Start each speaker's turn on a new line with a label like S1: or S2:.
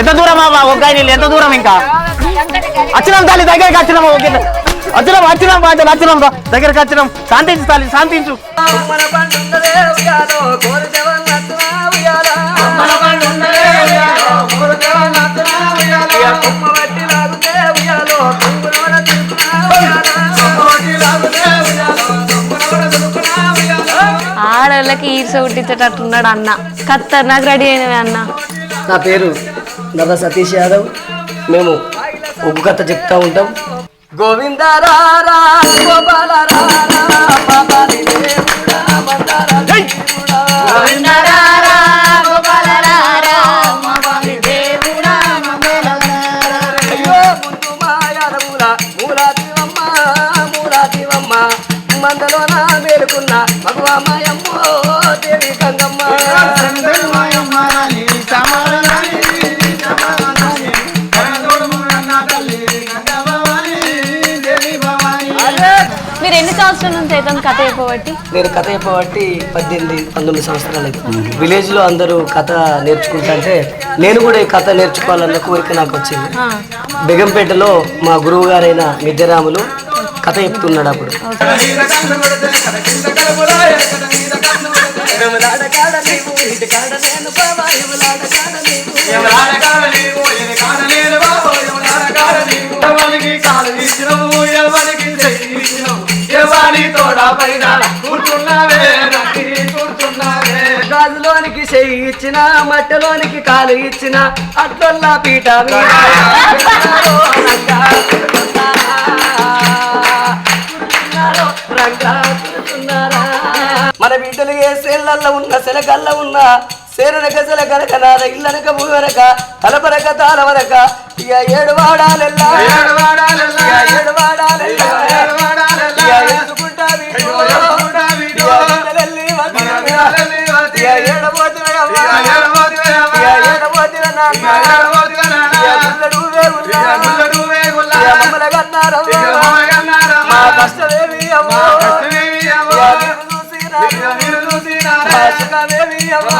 S1: ఎంత దూరం అమ్మా ఒక్క నీళ్ళు? ఎంత దూరం ఇంకా? వచ్చినాం తల్లి దగ్గరికి వచ్చినాం ఓకే వచ్చినాం వచ్చినాం బాధ్యత వచ్చినాం రా. దగ్గరికి వచ్చినాం శాంతించు తల్లి శాంతించు.
S2: ఆడవాళ్ళకి ఈర్స పుట్టించేటట్టున్నాడు అన్న. ఖతర్నాక్ రెడీ అయినవి అన్న.
S3: నా పేరు నవ సతీష్ యాదవ్. మేము ఒగ్గు కథ చెప్తా ఉంటాం. గోవింద రారా గోపాల రారా పాపాలి
S2: సంవత్సరాల నుంచి అయితే కథ చెప్పబట్టి?
S3: నేను కథ చెప్పబట్టి పద్దెనిమిది పంతొమ్మిది సంవత్సరాలు అవుతుంది విలేజ్లో అందరూ కథ నేర్చుకుంటుంటే నేను కూడా ఈ కథ నేర్చుకోవాలన్న కోరిక నాకు వచ్చింది. బెగంపేటలో మా గురువు గారైన మిద్దెరాములు కథ చెప్తున్నాడు అప్పుడు. గాజులోనికి చెయ్యి ఇచ్చిన మట్టలోనికి కాలు ఇచ్చిన అట్లల్లా పీట? మన బిడ్డలు ఏ సేళ్ళల్లో ఉన్న సెలకల్ల ఉన్న సేరనక సెల కనుక నాద ఇల్లనక భూవరక తలపరక తాళవరక ఇక ఏడు వాడాలెల్లా. ఏడు వాడాలెల్లా. ఏడు వాడాలెల్లా. కష్టమేమి అవ్వ. చూసిరా. సుఖమేమి అవ్వ.